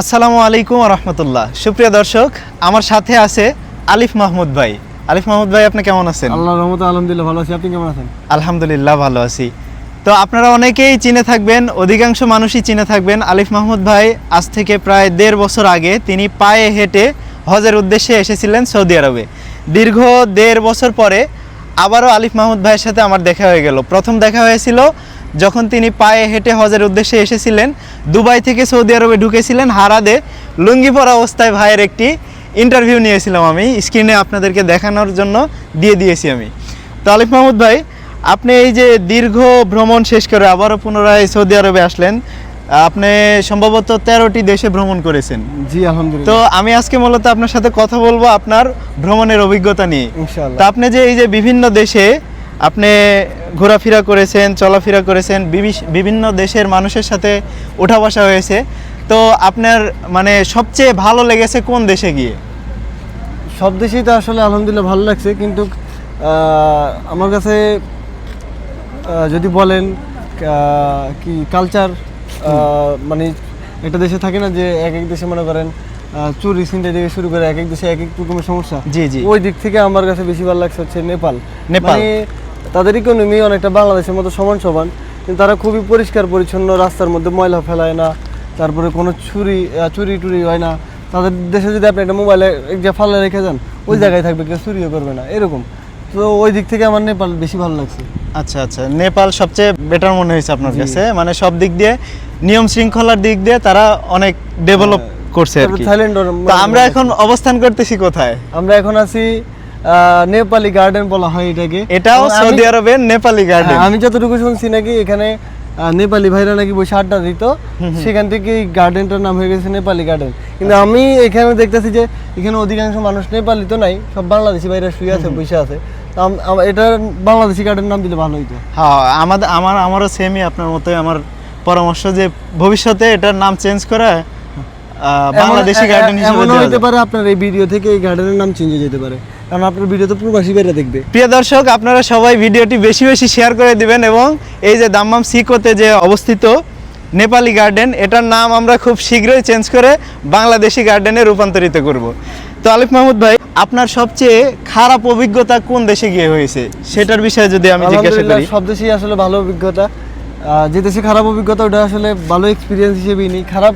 আসসালামু আলাইকুম রহমতুল্লাহ। সুপ্রিয় দর্শক আমার সাথে আছে আলিফ মাহমুদ ভাই। আলিফ মাহমুদ ভাই আপনি কেমন আছেন? আল্লাহর রহমতে আলহামদুলিল্লাহ ভালো আছি। আপনি কেমন আছেন? আলহামদুলিল্লাহ ভালো আছি। তো আপনারা অনেকেই চিনে থাকবেন অধিকাংশ মানুষই চিনে থাকবেন আলিফ মাহমুদ ভাই আজ থেকে প্রায় দেড় বছর আগে তিনি পায়ে হেঁটে হজের উদ্দেশ্যে এসেছিলেন সৌদি আরবে। দীর্ঘ দেড় বছর পরে আবারও আলিফ মাহমুদ ভাইয়ের সাথে আমার দেখা হয়ে গেল। প্রথম দেখা হয়েছিল যখন তিনি পায়ে হেঁটে হজের উদ্দেশ্যে এসেছিলেন, দুবাই থেকে সৌদি আরবে ঢুকেছিলেন, হারাদে লুঙ্গি পরা অবস্থায় ভাইয়ের একটি ইন্টারভিউ নিয়েছিলাম আমি। স্ক্রিনে আপনাদেরকে দেখানোর জন্য দিয়ে দিয়েছি আমি। তো আলিফ মাহমুদ ভাই, আপনি এই যে দীর্ঘ ভ্রমণ শেষ করে আবারও পুনরায় সৌদি আরবে আসলেন আপনি সম্ভবত তেরোটি দেশে ভ্রমণ করেছেন। জি আলহামদুলিল্লাহ। তো আমি আজকে মূলত আপনার সাথে কথা বলব আপনার ভ্রমণের অভিজ্ঞতা নিয়ে। তো আপনি যে এই যে বিভিন্ন দেশে আপনি ঘোরাফেরা করেছেন চলাফেরা করেছেন বিভিন্ন দেশের মানুষের সাথে ওঠা বসা হয়েছে তো আপনার মানে সবচেয়ে ভালো লেগেছে কোন দেশে গিয়ে? সব দেশেই তো আসলে আলহামদুলিল্লাহ ভালো লাগছে কিন্তু আমার কাছে যদি বলেন কি কালচার মানে একটা দেশে থাকে না যে এক এক দেশে মনে করেন চুরি ছিনতাই থেকে শুরু করে এক এক দেশে এক এক রকমের সমস্যা। জি জি। ওই দিক থেকে আমার কাছে বেশি ভালো লাগছে হচ্ছে নেপাল। নেপাল। মানে তাদের ইকোনমি অনেকটা বাংলাদেশের মতো সমান সমান কিন্তু তারা খুবই পরিষ্কার পরিচ্ছন্ন রাস্তার মধ্যে ময়লা ফেলায় না তারপরে কোনো চুরি চুরি টুরি হয় না। তাদের দেশে যদি আপনি একটা মোবাইলে জায়গায় ফালে রেখে যান ওই জায়গায় থাকবে কেউ চুরিও করবে না এরকম। তো ওই দিক থেকে আমার নেপাল বেশি ভালো লাগছে। আচ্ছা আচ্ছা। নেপাল সবচেয়ে বেটার মনে হয়েছে আপনার কাছে? মানে সব দিক দিয়ে নিয়ম শৃঙ্খলার দিক দিয়ে তারা অনেক ডেভেলপ করছে আর কি। থাইল্যান্ড তো আমরা এখন অবস্থান করতেছি কোথায়? আমরা এখন আছি নেপালি গার্ডেন বলা হয় এটাকে। এটাও আমি- সৌদি আরবের নেপালি গার্ডেন হ্যাঁ, আমি যতটুকু শুনছি নাকি এখানে নেপালি ভাইরা নাকি বসে আড্ডা দিত। সেখান থেকে এই গার্ডেনটার নাম হয়ে গেছে নেপালি গার্ডেন কিন্তু আচ্ছা। আমি এখানে দেখতেছি যে এখানে অধিকাংশ মানুষ নেপালি তো নাই সব বাংলাদেশি ভাইরা শুয়ে আছে বসে আছে। এটার বাংলাদেশি গার্ডেন নাম দিলে ভালো হইতো। হ্যাঁ আমাদের আমার আমারও সেমই আপনার মতোই আমার পরামর্শ যে ভবিষ্যতে এটার নাম চেঞ্জ করে বাংলাদেশি গার্ডেন হিসেবে এমনও দেওয়া হইতে পারে আপনার এই ভিডিও থেকে এই গার্ডেনের নাম চেঞ্জ হয়ে যেতে পারে। কারণ আপনার ভিডিও তো প্রবাসী ভাইরা দেখবে। প্রিয় দর্শক আপনারা সবাই ভিডিওটি বেশি বেশি শেয়ার করে দিবেন এবং এই যে দাম্মাম সিকোতে যে অবস্থিত নেপালি গার্ডেন এটার নাম আমরা খুব শীঘ্রই চেঞ্জ করে বাংলাদেশি গার্ডেনে রূপান্তরিত করব। তো আলিফ মাহমুদ ভাই আপনার সবচেয়ে খারাপ অভিজ্ঞতা কোন দেশে গিয়ে হয়েছে? সেটার বিষয়ে যদি আমি জিজ্ঞাসা করি। সব দেশেই আসলে ভালো অভিজ্ঞতা। যে দেশে খারাপ অভিজ্ঞতা ওটা আসলে ভালো এক্সপিরিয়েন্স হিসেবেই নেই। খারাপ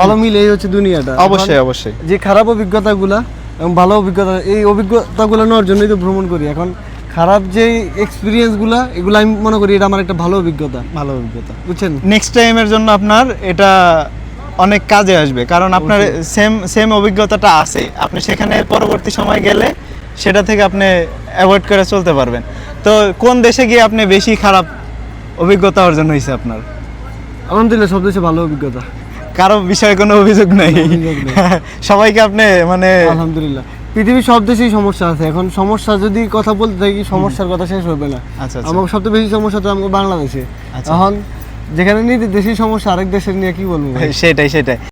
ভালো মিলেই হচ্ছে দুনিয়াটা। অবশ্যই অবশ্যই। যে খারাপ অভিজ্ঞতাগুলা এবং ভালো অভিজ্ঞতা এই অভিজ্ঞতাগুলো নেওয়ার জন্যই তো ভ্রমণ করি। এখন খারাপ যে এক্সপিরিয়েন্সগুলা এগুলো আমি মনে করি এটা আমার একটা ভালো অভিজ্ঞতা। ভালো অভিজ্ঞতা। বুঝছেন? নেক্সট টাইমের জন্য আপনার এটা অনেক কাজে আসবে কারণ আপনার সেম সেম অভিজ্ঞতাটা আছে। আপনি সেখানে পরবর্তী সময় গেলে সেটা থেকে আপনি অ্যাভয়েড করে চলতে পারবেন। তো কোন দেশে গিয়ে আপনি বেশি খারাপ অভিজ্ঞতা অর্জন হয়েছে আপনার? আলহামদুলিল্লাহ সব দেশে ভালো অভিজ্ঞতা। কারও বিষয়ে কোনো অভিযোগ নাই। অভিযোগ নেই। সবাইকে আপনি মানে আলহামদুলিল্লাহ। পৃথিবীর সব দেশেই সমস্যা আছে। এখন সমস্যা যদি কথা বলতে থাকি সমস্যার কথা শেষ হবে না। আচ্ছা আচ্ছা। আমার সবচেয়ে বেশি সমস্যা তো আমাকে বাংলাদেশে। আচ্ছা। এখন যেখানে নিজের দেশের সমস্যা আরেক দেশের নিয়ে কি বলব সেটাই সেটাই।